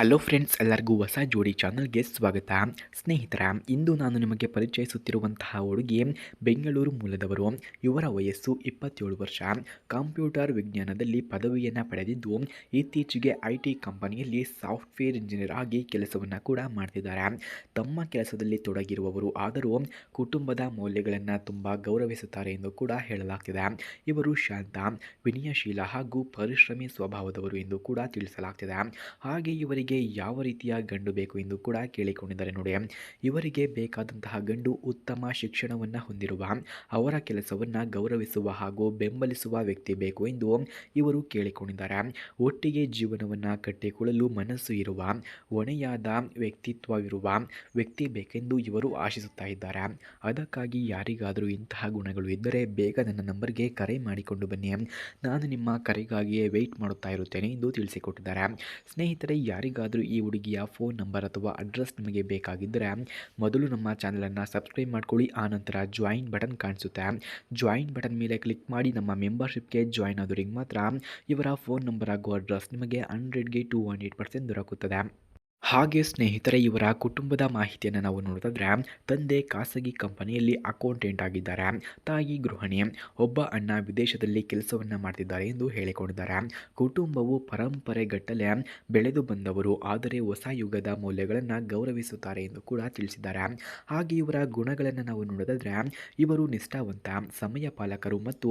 Hello friends ಎಲ್ಲರಿಗೂ ಹೊಸ ಜೋಡಿ ಚಾನಲ್ಗೆ ಸ್ವಾಗತ. ಸ್ನೇಹಿತರ, ಇಂದು ನಾನು ನಿಮಗೆ ಪರಿಚಯಿಸುತ್ತಿರುವಂತಹ ಹುಡುಗಿ ಬೆಂಗಳೂರು ಮೂಲದವರು. ಇವರ ವಯಸ್ಸು ಇಪ್ಪತ್ತೇಳು ವರ್ಷ. ಕಂಪ್ಯೂಟರ್ ವಿಜ್ಞಾನದಲ್ಲಿ ಪದವಿಯನ್ನು ಪಡೆದಿದ್ದು, ಇತ್ತೀಚೆಗೆ ಐ ಟಿ ಕಂಪನಿಯಲ್ಲಿ ಸಾಫ್ಟ್ವೇರ್ ಇಂಜಿನಿಯರ್ ಆಗಿ ಕೆಲಸವನ್ನು ಕೂಡ ಮಾಡ್ತಿದ್ದಾರೆ. ತಮ್ಮ ಕೆಲಸದಲ್ಲಿ ತೊಡಗಿರುವವರು ಆದರೂ ಕುಟುಂಬದ ಮೌಲ್ಯಗಳನ್ನು ತುಂಬ ಗೌರವಿಸುತ್ತಾರೆ ಎಂದು ಕೂಡ ಹೇಳಲಾಗ್ತಿದೆ. ಇವರು ಶಾಂತ, ವಿನಯಶೀಲ ಹಾಗೂ ಪರಿಶ್ರಮಿ ಸ್ವಭಾವದವರು ಎಂದು ಕೂಡ ತಿಳಿಸಲಾಗ್ತಿದೆ. ಹಾಗೆ ಇವರಿಗೆ ಯಾವ ರೀತಿಯ ಗಂಡು ಬೇಕು ಎಂದು ಕೂಡ ಕೇಳಿಕೊಂಡಿದ್ದಾರೆ ನೋಡಿ. ಇವರಿಗೆ ಬೇಕಾದಂತಹ ಗಂಡು ಉತ್ತಮ ಶಿಕ್ಷಣವನ್ನು ಹೊಂದಿರುವ, ಅವರ ಕೆಲಸವನ್ನು ಗೌರವಿಸುವ ಹಾಗೂ ಬೆಂಬಲಿಸುವ ವ್ಯಕ್ತಿ ಬೇಕು ಎಂದು ಇವರು ಕೇಳಿಕೊಂಡಿದ್ದಾರೆ. ಒಟ್ಟಿಗೆ ಜೀವನವನ್ನು ಕಟ್ಟಿಕೊಳ್ಳಲು ಮನಸ್ಸು ಇರುವ, ಹೊಣೆಯಾದ ವ್ಯಕ್ತಿತ್ವವಿರುವ ವ್ಯಕ್ತಿ ಬೇಕೆಂದು ಇವರು ಆಶಿಸುತ್ತಾ ಇದ್ದಾರೆ. ಅದಕ್ಕಾಗಿ ಯಾರಿಗಾದರೂ ಇಂತಹ ಗುಣಗಳು ಇದ್ದರೆ ಬೇಗ ನನ್ನ ನಂಬರ್ಗೆ ಕರೆ ಮಾಡಿಕೊಂಡು ಬನ್ನಿ. ನಾನು ನಿಮ್ಮ ಕರೆಗಾಗಿಯೇ ವೆಯ್ಟ್ ಮಾಡುತ್ತಾ ಇರುತ್ತೇನೆ ಎಂದು ತಿಳಿಸಿಕೊಟ್ಟಿದ್ದಾರೆ. ಸ್ನೇಹಿತರೆ, ಯಾರಿಗಾದರೂ ಈ ಹುಡುಗಿಯ ಫೋನ್ ನಂಬರ್ ಅಥವಾ ಅಡ್ರೆಸ್ ನಿಮಗೆ ಬೇಕಾಗಿದ್ದರೆ ಮೊದಲು ನಮ್ಮ ಚಾನಲನ್ನು ಸಬ್ಸ್ಕ್ರೈಬ್ ಮಾಡ್ಕೊಳ್ಳಿ ಆನಂತರ ಜಾಯಿನ್ ಬಟನ್ ಕಾಣಿಸುತ್ತೆ. ಜಾಯಿನ್ ಬಟನ್ ಮೇಲೆ ಕ್ಲಿಕ್ ಮಾಡಿ ನಮ್ಮ ಮೆಂಬರ್ಶಿಪ್ಗೆ ಜಾಯಿನ್ ಆದವರಿಗೆ ಮಾತ್ರ ಇವರ ಫೋನ್ ನಂಬರ್ ಹಾಗೂ ಅಡ್ರೆಸ್ ನಿಮಗೆ ಹಂಡ್ರೆಡ್ಗೆ ಟು ಹಂಡ್ರೆಡ್ ಪರ್ಸೆಂಟ್ ದೊರಕುತ್ತದೆ. ಹಾಗೆ ಸ್ನೇಹಿತರೆ, ಇವರ ಕುಟುಂಬದ ಮಾಹಿತಿಯನ್ನು ನಾವು ನೋಡಿದ್ರೆ ತಂದೆ ಖಾಸಗಿ ಕಂಪನಿಯಲ್ಲಿ ಅಕೌಂಟೆಂಟ್ ಆಗಿದ್ದಾರೆ. ತಾಯಿ ಗೃಹಿಣಿ, ಒಬ್ಬ ಅಣ್ಣ ವಿದೇಶದಲ್ಲಿ ಕೆಲಸವನ್ನು ಮಾಡ್ತಿದ್ದಾರೆ ಎಂದು ಹೇಳಿಕೊಂಡಿದ್ದಾರೆ. ಕುಟುಂಬವು ಪರಂಪರೆಗಟ್ಟಲೆ ಬೆಳೆದು ಬಂದವರು, ಆದರೆ ಹೊಸ ಯುಗದ ಮೌಲ್ಯಗಳನ್ನು ಗೌರವಿಸುತ್ತಾರೆ ಎಂದು ಕೂಡ ತಿಳಿಸಿದ್ದಾರೆ. ಹಾಗೆ ಇವರ ಗುಣಗಳನ್ನು ನಾವು ನೋಡೋದಾದರೆ ಇವರು ನಿಷ್ಠಾವಂತ, ಸಮಯ ಪಾಲಕರು ಮತ್ತು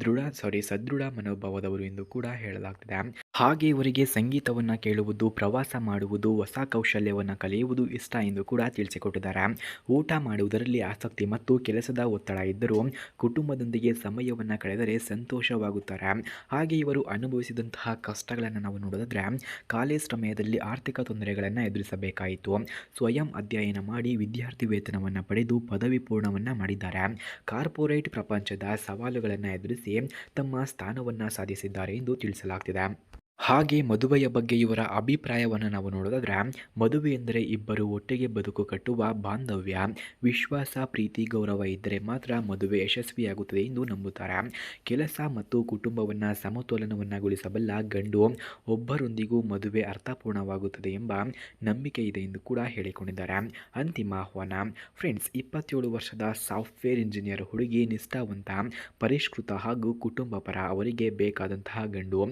ದೃಢ ಸಾರಿ ಸದೃಢ ಮನೋಭಾವದವರು ಎಂದು ಕೂಡ ಹೇಳಲಾಗ್ತಿದೆ. ಹಾಗೆ ಇವರಿಗೆ ಸಂಗೀತವನ್ನು ಕೇಳುವುದು, ಪ್ರವಾಸ ಮಾಡುವುದು, ಹೊಸ ಕೌಶಲ್ಯವನ್ನು ಕಲಿಯುವುದು ಇಷ್ಟ ಎಂದು ಕೂಡ ತಿಳಿಸಿಕೊಟ್ಟಿದ್ದಾರೆ. ಊಟ ಮಾಡುವುದರಲ್ಲಿ ಆಸಕ್ತಿ ಮತ್ತು ಕೆಲಸದ ಒತ್ತಡ ಇದ್ದರೂ ಕುಟುಂಬದೊಂದಿಗೆ ಸಮಯವನ್ನು ಕಳೆದರೆ ಸಂತೋಷವಾಗುತ್ತಾರೆ. ಹಾಗೆ ಇವರು ಅನುಭವಿಸಿದಂತಹ ಕಷ್ಟಗಳನ್ನು ನಾವು ನೋಡೋದಾದರೆ, ಕಾಲೇಜ್ ಸಮಯದಲ್ಲಿ ಆರ್ಥಿಕ ತೊಂದರೆಗಳನ್ನು ಎದುರಿಸಬೇಕಾಯಿತು. ಸ್ವಯಂ ಅಧ್ಯಯನ ಮಾಡಿ ವಿದ್ಯಾರ್ಥಿ ವೇತನವನ್ನು ಪಡೆದು ಪದವಿ ಪೂರ್ಣವನ್ನು ಮಾಡಿದ್ದಾರೆ. ಕಾರ್ಪೊರೇಟ್ ಪ್ರಪಂಚದ ಸವಾಲುಗಳನ್ನು ಎದುರಿಸಿ ತಮ್ಮ ಸ್ಥಾನವನ್ನು ಸಾಧಿಸಿದ್ದಾರೆ ಎಂದು ತಿಳಿಸಲಾಗ್ತಿದೆ. ಹಾಗೆ ಮದುವೆಯ ಬಗ್ಗೆ ಇವರ ಅಭಿಪ್ರಾಯವನ್ನು ನಾವು ನೋಡೋದಾದ್ರೆ, ಮದುವೆ ಎಂದರೆ ಇಬ್ಬರು ಒಟ್ಟಿಗೆ ಬದುಕು ಕಟ್ಟುವ ಬಾಂಧವ್ಯ, ವಿಶ್ವಾಸ, ಪ್ರೀತಿ, ಗೌರವ ಇದ್ದರೆ ಮಾತ್ರ ಮದುವೆ ಯಶಸ್ವಿಯಾಗುತ್ತದೆ ಎಂದು ನಂಬುತ್ತಾರೆ. ಕೆಲಸ ಮತ್ತು ಕುಟುಂಬವನ್ನು ಸಮತೋಲನವನ್ನಗೊಳಿಸಬಲ್ಲ ಗಂಡು ಒಬ್ಬರೊಂದಿಗೂ ಮದುವೆ ಅರ್ಥಪೂರ್ಣವಾಗುತ್ತದೆ ಎಂಬ ನಂಬಿಕೆ ಇದೆ ಎಂದು ಕೂಡ ಹೇಳಿಕೊಂಡಿದ್ದಾರೆ. ಅಂತಿಮ ಆಹ್ವಾನ. ಫ್ರೆಂಡ್ಸ್, ಇಪ್ಪತ್ತೇಳು ವರ್ಷದ ಸಾಫ್ಟ್ವೇರ್ ಇಂಜಿನಿಯರ್ ಹುಡುಗಿ ನಿಷ್ಠಾವಂತ, ಪರಿಷ್ಕೃತ ಹಾಗೂ ಕುಟುಂಬ ಪರ ಅವರಿಗೆ ಬೇಕಾದಂತಹ ಗಂಡು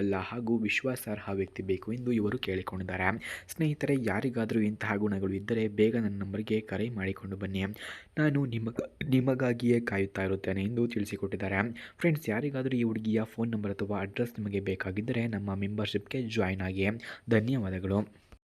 ಬೆಂಬಲಿಸಬಲ್ಲ ಹಾಗೂ ವಿಶ್ವಾಸಾರ್ಹ ವ್ಯಕ್ತಿ ಬೇಕು ಎಂದು ಇವರು ಕೇಳಿಕೊಂಡಿದ್ದಾರೆ. ಸ್ನೇಹಿತರೆ, ಯಾರಿಗಾದರೂ ಇಂತಹ ಗುಣಗಳು ಇದ್ದರೆ ಬೇಗ ನನ್ನ ನಂಬರ್ಗೆ ಕರೆ ಮಾಡಿಕೊಂಡು ಬನ್ನಿ. ನಾನು ನಿಮಗ, ನಿಮಗಾಗಿಯೇ ಕಾಯುತ್ತಾ ಇರುತ್ತೇನೆ ಎಂದು ತಿಳಿಸಿಕೊಟ್ಟಿದ್ದಾರೆ. ಫ್ರೆಂಡ್ಸ್, ಯಾರಿಗಾದರೂ ಈ ಹುಡುಗಿಯ ಫೋನ್ ನಂಬರ್ ಅಥವಾ ಅಡ್ರೆಸ್ ನಿಮಗೆ ಬೇಕಾಗಿದ್ದರೆ ನಮ್ಮ ಮೆಂಬರ್ಶಿಪ್ಗೆ ಜಾಯ್ನ್ ಆಗಿ. ಧನ್ಯವಾದಗಳು.